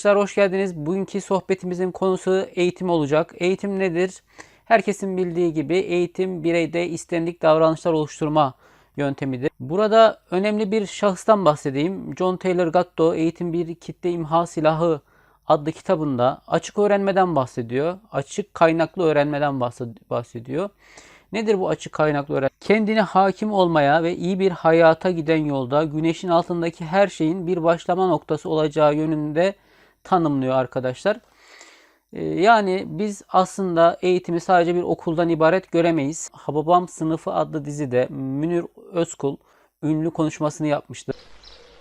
Arkadaşlar hoş geldiniz. Bugünkü sohbetimizin konusu eğitim olacak. Eğitim nedir? Herkesin bildiği gibi eğitim bireyde istendik davranışlar oluşturma yöntemidir. Burada önemli bir şahıstan bahsedeyim. John Taylor Gatto Eğitim Bir Kitle İmha Silahı adlı kitabında açık öğrenmeden bahsediyor. Açık kaynaklı öğrenmeden bahsed- bahsediyor. Nedir bu açık kaynaklı öğrenme? Kendine hakim olmaya ve iyi bir hayata giden yolda güneşin altındaki her şeyin bir başlama noktası olacağı yönünde tanımlıyor arkadaşlar. Ee, Yani biz aslında eğitimi sadece bir okuldan ibaret göremeyiz. Hababam Sınıfı adlı dizide Münir Özkul ünlü konuşmasını yapmıştı.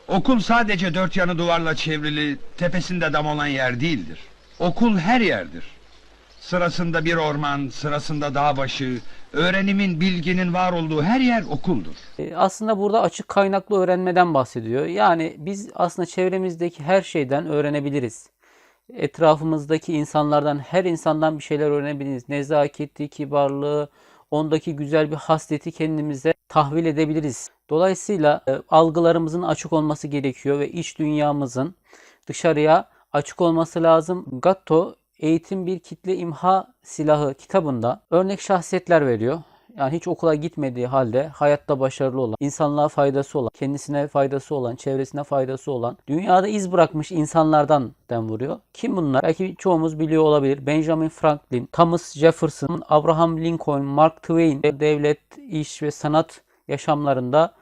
Okul sadece dört yanı duvarla çevrili, tepesinde dam olan yer değildir. Okul her yerdir. Sırasında bir orman, sırasında dağ başı, öğrenimin, bilginin var olduğu her yer okuldur. Ee, Aslında burada açık kaynaklı öğrenmeden bahsediyor. Yani biz aslında çevremizdeki her şeyden öğrenebiliriz. Etrafımızdaki insanlardan, her insandan bir şeyler öğrenebiliriz. Nezaketi, kibarlığı, ondaki güzel bir hasleti kendimize tahvil edebiliriz. Dolayısıyla e, algılarımızın açık olması gerekiyor ve iç dünyamızın dışarıya açık olması lazım. Gatto Eğitim Bir Kitle İmha Silahı kitabında örnek şahsiyetler veriyor. Yani hiç okula gitmediği halde hayatta başarılı olan, insanlığa faydası olan, kendisine faydası olan, çevresine faydası olan, dünyada iz bırakmış insanlardan dem vuruyor. Kim bunlar? Belki çoğumuz biliyor olabilir. Benjamin Franklin, Thomas Jefferson, Abraham Lincoln, Mark Twain, devlet, iş ve sanat yaşamlarında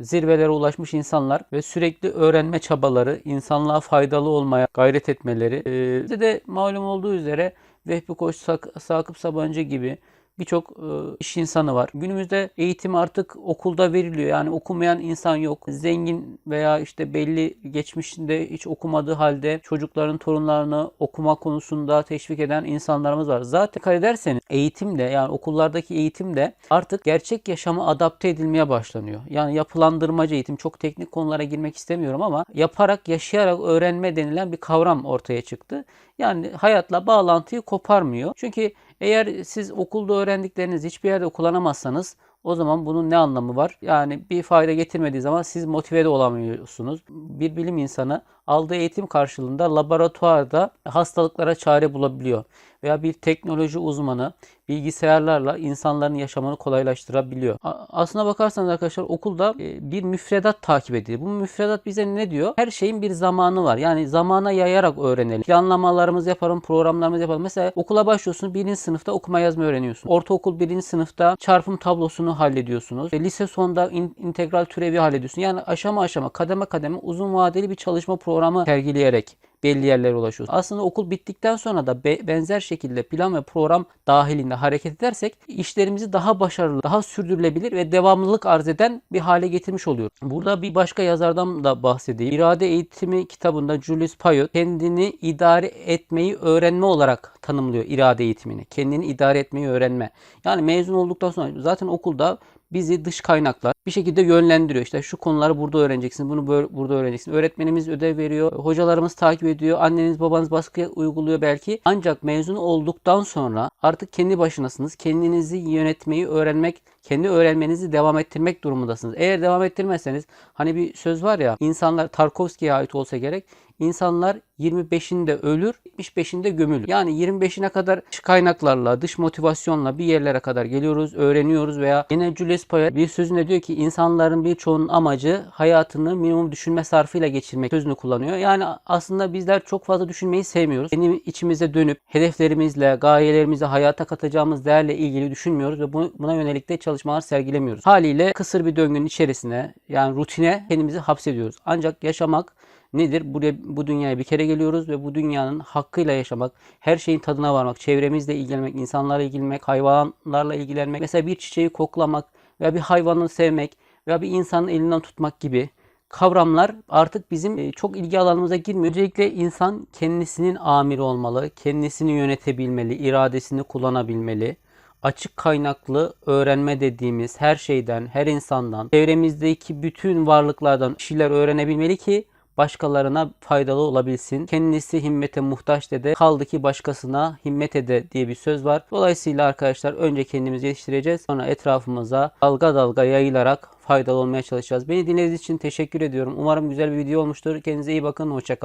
zirvelere ulaşmış insanlar ve sürekli öğrenme çabaları, insanlığa faydalı olmaya gayret etmeleri. Ee, bize de malum olduğu üzere Vehbi Koç, Sak- Sakıp Sabancı gibi birçok e, iş insanı var. Günümüzde eğitim artık okulda veriliyor. Yani okumayan insan yok. Zengin veya işte belli geçmişinde hiç okumadığı halde çocukların torunlarını okuma konusunda teşvik eden insanlarımız var. Zaten dikkat ederseniz eğitim de yani okullardaki eğitim de artık gerçek yaşama adapte edilmeye başlanıyor. Yani yapılandırmacı eğitim çok teknik konulara girmek istemiyorum ama yaparak yaşayarak öğrenme denilen bir kavram ortaya çıktı. Yani hayatla bağlantıyı koparmıyor. Çünkü eğer siz okulda öğrendiklerinizi hiçbir yerde kullanamazsanız o zaman bunun ne anlamı var? Yani bir fayda getirmediği zaman siz motive de olamıyorsunuz. Bir bilim insanı aldığı eğitim karşılığında laboratuvarda hastalıklara çare bulabiliyor. Veya bir teknoloji uzmanı bilgisayarlarla insanların yaşamını kolaylaştırabiliyor. Aslına bakarsanız arkadaşlar okulda e, bir müfredat takip ediyor. Bu müfredat bize ne diyor? Her şeyin bir zamanı var. Yani zamana yayarak öğrenelim. Planlamalarımızı yapalım, programlarımızı yapalım. Mesela okula başlıyorsun, birinci sınıfta okuma yazma öğreniyorsun. Ortaokul birinci sınıfta çarpım tablosunu hallediyorsunuz. Lise sonunda in- integral türevi hallediyorsun. Yani aşama aşama, kademe kademe uzun vadeli bir çalışma programı sergileyerek belli yerlere ulaşıyoruz. Aslında okul bittikten sonra da be- benzer şekilde plan ve program dahilinde hareket edersek işlerimizi daha başarılı, daha sürdürülebilir ve devamlılık arz eden bir hale getirmiş oluyoruz. Burada bir başka yazardan da bahsedeyim. İrade Eğitimi kitabında Julius Payot kendini idare etmeyi öğrenme olarak tanımlıyor irade eğitimini. Kendini idare etmeyi öğrenme. Yani mezun olduktan sonra zaten okulda bizi dış kaynaklar bir şekilde yönlendiriyor. İşte şu konuları burada öğreneceksin, bunu böyle, burada öğreneceksin. Öğretmenimiz ödev veriyor, hocalarımız takip ediyor, anneniz babanız baskı uyguluyor belki. Ancak mezun olduktan sonra artık kendi başınasınız. Kendinizi yönetmeyi öğrenmek, kendi öğrenmenizi devam ettirmek durumundasınız. Eğer devam ettirmezseniz hani bir söz var ya insanlar Tarkovski'ye ait olsa gerek İnsanlar 25'inde ölür, 75'inde gömülür. Yani 25'ine kadar dış kaynaklarla, dış motivasyonla bir yerlere kadar geliyoruz, öğreniyoruz veya yine Julius Payet bir sözünde diyor ki insanların birçoğunun amacı hayatını minimum düşünme sarfıyla geçirmek sözünü kullanıyor. Yani aslında bizler çok fazla düşünmeyi sevmiyoruz. Benim içimize dönüp hedeflerimizle, gayelerimizle, hayata katacağımız değerle ilgili düşünmüyoruz ve bu- buna yönelik de çalışmalar sergilemiyoruz. Haliyle kısır bir döngünün içerisine yani rutine kendimizi hapsediyoruz. Ancak yaşamak nedir? Buraya, bu dünyaya bir kere geliyoruz ve bu dünyanın hakkıyla yaşamak, her şeyin tadına varmak, çevremizle ilgilenmek, insanlarla ilgilenmek, hayvanlarla ilgilenmek, mesela bir çiçeği koklamak veya bir hayvanı sevmek veya bir insanın elinden tutmak gibi kavramlar artık bizim e, çok ilgi alanımıza girmiyor. Öncelikle insan kendisinin amiri olmalı, kendisini yönetebilmeli, iradesini kullanabilmeli açık kaynaklı öğrenme dediğimiz her şeyden, her insandan, çevremizdeki bütün varlıklardan şeyler öğrenebilmeli ki başkalarına faydalı olabilsin. Kendisi himmete muhtaç dede kaldı ki başkasına himmet ede diye bir söz var. Dolayısıyla arkadaşlar önce kendimizi yetiştireceğiz. Sonra etrafımıza dalga dalga yayılarak faydalı olmaya çalışacağız. Beni dinlediğiniz için teşekkür ediyorum. Umarım güzel bir video olmuştur. Kendinize iyi bakın. Hoşçakalın.